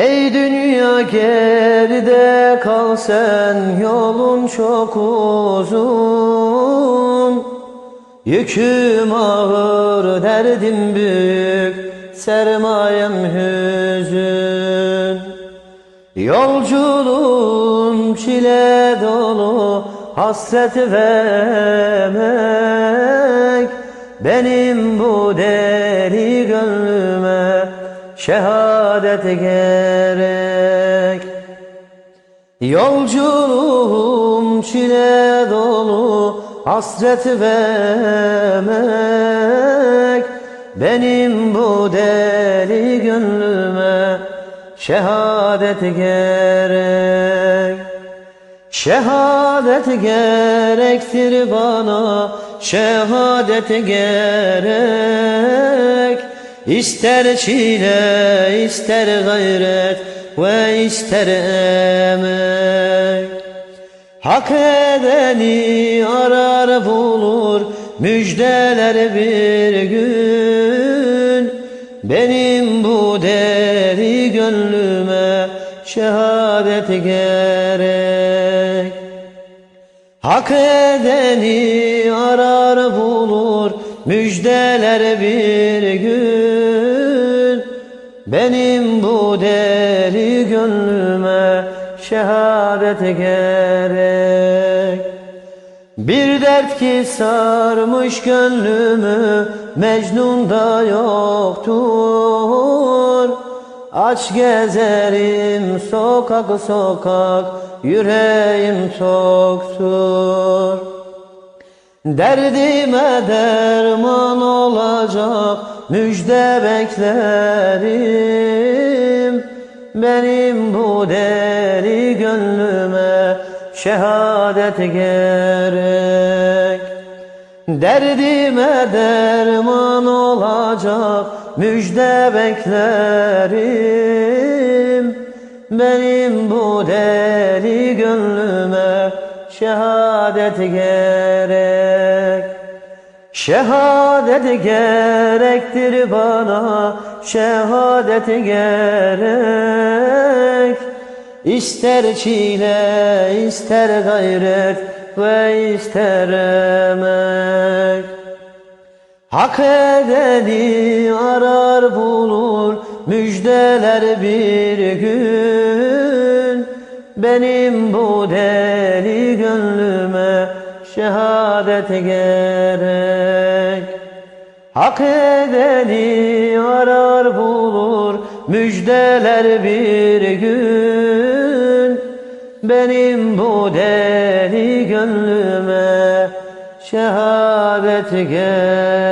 Ey dünya geride kal sen yolun çok uzun. Yüküm ağır derdim büyük sermayem hüzün. Yolculuğum çile dolu hasret ve emek. Benim bu deli gönlüme şehadet gerek. Yolculuğum çile dolu hasret ve emek. Benim bu deli gönlüme şehadet gerek. Şehadet gerektir bana şehadet gerek İster çile ister gayret ve ister emek. Hak edeni arar bulur müjdeler bir gün. Benim bu deli gönlüme şehadet gerek. Hak edeni arar bulur müjdeler bir gün Benim bu deli gönlüme şehadet gerek. Bir dert ki sarmış gönlümü Mecnun'da yoktur. Aç gezerim sokak sokak Yüreğim toktur Derdime derman olacak müjde beklerim. Benim bu deli gönlüme şehadet gerek. Derdime derman olacak müjde beklerim. Benim bu deli gönlüme şehadet gerek Şehadet gerektir bana şehadet gerek. İster çile ister gayret ve ister emek. Hak edeni arar bulur müjdeler bir gün. Benim bu deli gönlüme şehadet gerek. Hak edeni arar bulur müjdeler bir gün. Benim bu deli gönlüme şehadet gerek